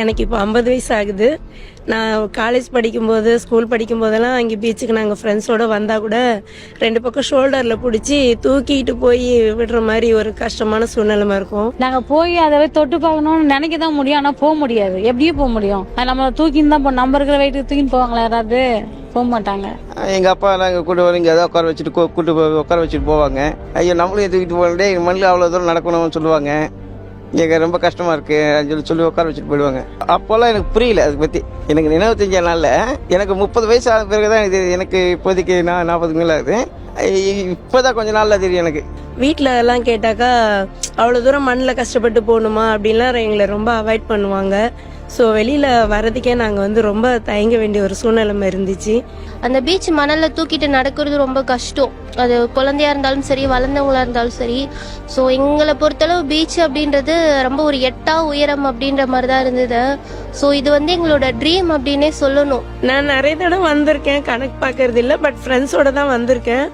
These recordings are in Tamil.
எனக்கு இப்போ ஐம்பது வயசு ஆகுது நான் காலேஜ் படிக்கும்போது ஸ்கூல் படிக்கும் போதெல்லாம் அங்கே பீச்சுக்கு நாங்கள் ஃப்ரெண்ட்ஸோட வந்தால் கூட ரெண்டு பக்கம் ஷோல்டரில் பிடிச்சி தூக்கிட்டு போய் விடுற மாதிரி ஒரு கஷ்டமான சூழ்நிலைமா இருக்கும். நாங்க போய் அதை தொட்டு பார்க்கணும்னு நினைக்க தான் முடியும். ஆனா போக முடியாது. எப்படியும் போக முடியும். அது நம்ம தூக்கின்னு தான் போ நம்ம இருக்கிற வெயிட்டு தூக்கின்னு போவாங்களா யாராவது போக மாட்டாங்க. எங்கள் அப்பா நாங்கள் கூட்டு வர இங்கே ஏதாவது உட்கார வச்சுட்டு கூட்டு போய் உட்கார வச்சுட்டு போவாங்க. ஐயோ நம்மளும் தூக்கிட்டு போகண்டே மண்ணில் அவ்வளோ தூரம் நடக்கணும்னு சொல்லுவாங்க. எங்க ரொம்ப கஷ்டமாக இருக்கு. சொல்லி சொல்லி உட்கார வச்சுட்டு போயிடுவாங்க. அப்போல்லாம் எனக்கு புரியல அதை பற்றி எனக்கு நினைவு தெரிஞ்ச நாளில் எனக்கு முப்பது வயசு ஆன பிறகு தான் இது எனக்கு இப்போதைக்கு நான் நாற்பது மேலே ஆகுது. இப்போ தான் கொஞ்ச நாளில் தெரியும் எனக்கு. வீட்டில் எல்லாம் கேட்டாக்கா அவ்வளோ தூரம் மண்ணில் கஷ்டப்பட்டு போகணுமா அப்படின்லாம் எங்களை ரொம்ப அவாய்ட் பண்ணுவாங்க. ஸோ வெளியில் வர்றதுக்கே நாங்கள் வந்து ரொம்ப தயங்க வேண்டிய ஒரு சூழ்நிலைமை இருந்துச்சு. அந்த பீச் மணல்ல தூக்கிட்டு நடக்கிறது ரொம்ப கஷ்டம். அது குழந்தையா இருந்தாலும் சரி வளர்ந்தவங்களா இருந்தாலும் சரி. ஸோ எங்களை பொறுத்தளவு பீச் அப்படின்றது ரொம்ப ஒரு எட்டா உயரம் அப்படின்ற மாதிரி தான் இருந்தது. ஸோ இது வந்து எங்களோட ட்ரீம் அப்படின்னே சொல்லணும். நான் நிறைய தடவை வந்திருக்கேன் கணக்கு பார்க்கறது இல்லை பட் ஃப்ரெண்ட்ஸோட தான் வந்திருக்கேன்.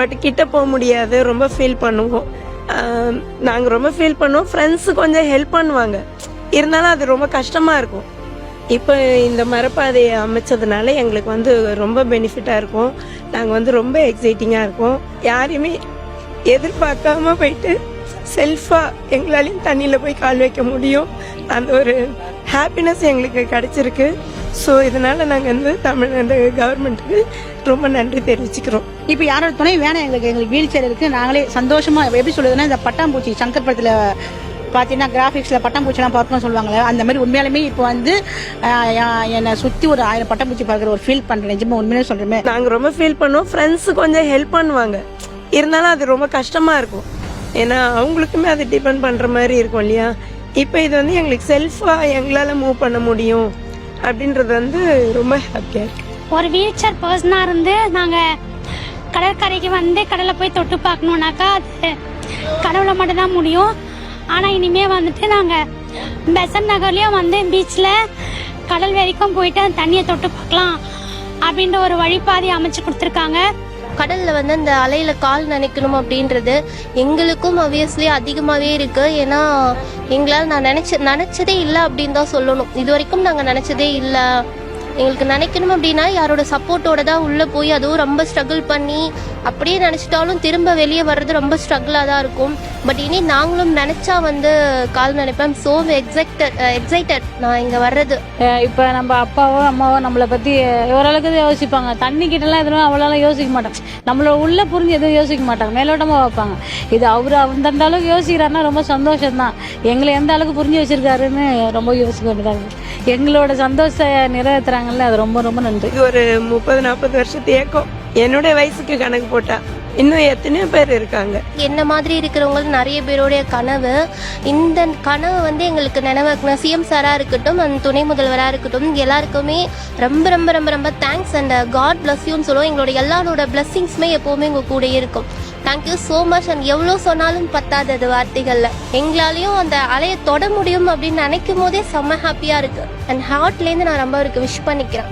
பட் கிட்ட போக முடியாது ரொம்ப ஃபீல் பண்ணுவோம். நாங்கள் ரொம்ப ஃபீல் பண்ணுவோம். ஃப்ரெண்ட்ஸு கொஞ்சம் ஹெல்ப் பண்ணுவாங்க. இருந்தாலும் அது ரொம்ப கஷ்டமாக இருக்கும். இப்போ இந்த மரப்பாதையை அமைச்சதுனால எங்களுக்கு வந்து ரொம்ப பெனிஃபிட்டாக இருக்கும். நாங்கள் வந்து ரொம்ப எக்ஸைட்டிங்காக இருக்கோம். யாரையுமே எதிர்பார்க்காம போயிட்டு செல்ஃபாக எங்களாலையும் தண்ணியில் போய் கால் வைக்க முடியும். அந்த ஒரு ஹாப்பினஸ் எங்களுக்கு கிடைச்சிருக்கு. ஸோ இதனால் நாங்கள் வந்து தமிழ்நாடு கவர்மெண்ட்டுக்கு ரொம்ப நன்றி தெரிவிச்சுக்கிறோம். இப்போ யாரோட துணை வேணாம் எங்களுக்கு எங்களுக்கு வீல் சேர் இருக்குது நாங்களே சந்தோஷமாக எப்படி சொல்லுதுன்னா இந்த பட்டாம்பூச்சி சங்கர் பார்த்தீங்கன்னா கிராஃபிக்ஸில் பட்டாம்பூச்சிலாம் பார்க்கணும்னு சொல்லுவாங்களே அந்த மாதிரி உண்மையாலுமே இப்போ வந்து என்னை சுற்றி ஒரு ஆயிரம் பட்டாம்பூச்சி பார்க்குற ஒரு ஃபீல் பண்ணுறேன் நிஜமா உண்மையிலே சொல்கிறேன் நாங்கள் ரொம்ப ஃபீல் பண்ணுவோம். ஃப்ரெண்ட்ஸு கொஞ்சம் ஹெல்ப் பண்ணுவாங்க. இருந்தாலும் அது ரொம்ப கஷ்டமாக இருக்கும். ஏன்னா அவங்களுக்குமே அது டிபெண்ட் பண்ணுற மாதிரி இருக்கும் இல்லையா? இப்போ இது வந்து எங்களுக்கு செல்ஃபாக எங்களால் மூவ் பண்ண முடியும் அப்படின்றது வந்து ரொம்ப ஹாப்பியாக இருக்கு ஒரு வீல் சேர் பர்சனாக இருந்து நாங்கள் கடற்கரைக்கு வந்து கடலை போய் தொட்டு பார்க்கணுன்னாக்கா அது கடவுளை மட்டும்தான் முடியும். ஆனால் இனிமே வந்துட்டு நாங்கள் பெசன் நகர்லேயும் வந்து பீச்சில் கடல் வரைக்கும் போயிட்டு அந்த தண்ணியை தொட்டு பார்க்கலாம் அப்படின்ற ஒரு வழிபாதை அமைச்சு கொடுத்துருக்காங்க. கடல்ல வந்து அந்த அலையில கால் நினைக்கணும் அப்படின்றது எங்களுக்கும் அவியஸ்லி அதிகமாகவே இருக்கு. ஏன்னா எங்களால் நான் நினைச்ச நினைச்சதே இல்லை அப்படின்னு தான் சொல்லணும். இது வரைக்கும் நாங்கள் நினைச்சதே இல்லை. எங்களுக்கு நினைக்கணும் அப்படின்னா யாரோட சப்போர்ட்டோட தான் உள்ளே போய் அதுவும் ரொம்ப ஸ்ட்ரகிள் பண்ணி அப்படியே நினச்சிட்டாலும் திரும்ப வெளியே வர்றது ரொம்ப ஸ்ட்ரகிளாக தான் இருக்கும். பட் இனி நாங்களும் நினச்சா வந்து கால் நினைப்பேன். ஸோ எக்ஸைட்டட் எக்ஸைட்டட் நான் இங்கே வர்றது. இப்ப நம்ம அப்பாவோ அம்மாவோ நம்மளை பத்தி ஓரளவுக்கு தான் யோசிப்பாங்க. தண்ணி கிட்டலாம் எதுவும் அவ்வளோ யோசிக்க மாட்டாங்க. நம்மள உள்ள புரிஞ்சு எதுவும் யோசிக்க மாட்டாங்க. மேலோட்டமா வைப்பாங்க. இது அவர் அந்த அளவுக்கு யோசிக்கிறாருன்னா ரொம்ப சந்தோஷம் தான் எங்களை எந்த அளவுக்கு புரிஞ்சு வச்சிருக்காருன்னு ரொம்ப யோசிக்க வேண்டியதா இருக்கு. எங்களோட சந்தோஷத்தை நிறைவேற்றுறாங்கல்ல அது ரொம்ப ரொம்ப நன்றி. இது ஒரு முப்பது நாற்பது வருஷத்து ஏக்கம். என்னுடைய வயசுக்கு கணக்கு போட்டா. இன்னும் எத்தனையோ பேர் இருக்காங்க. என்ன மாதிரி இருக்கிறவங்க நிறைய பேருடைய கனவு இந்த கனவு வந்து எங்களுக்கு நினைவாக்கணும் சிஎம் சாராக இருக்கட்டும் அந்த துணை முதல்வராக இருக்கட்டும் எல்லாருக்குமே ரொம்ப ரொம்ப ரொம்ப ரொம்ப தேங்க்ஸ் அண்ட் காட் பிளஸ் யூன்னு சொல்லுவோம். எங்களோட எல்லாரோட பிளஸ்ஸிங்ஸுமே எப்போவுமே எங்கள் கூட இருக்கும். தேங்க்யூ ஸோ மச் அண்ட் எவ்வளோ சொன்னாலும் பத்தாதது வார்த்தைகளில். எங்களாலையும் அந்த அலையை தொட முடியும் அப்படின்னு நினைக்கும் போதே செம்ம ஹாப்பியாக இருக்குது அண்ட் ஹார்ட்லேருந்து நான் ரொம்ப அவருக்கு விஷ் பண்ணிக்கிறேன்.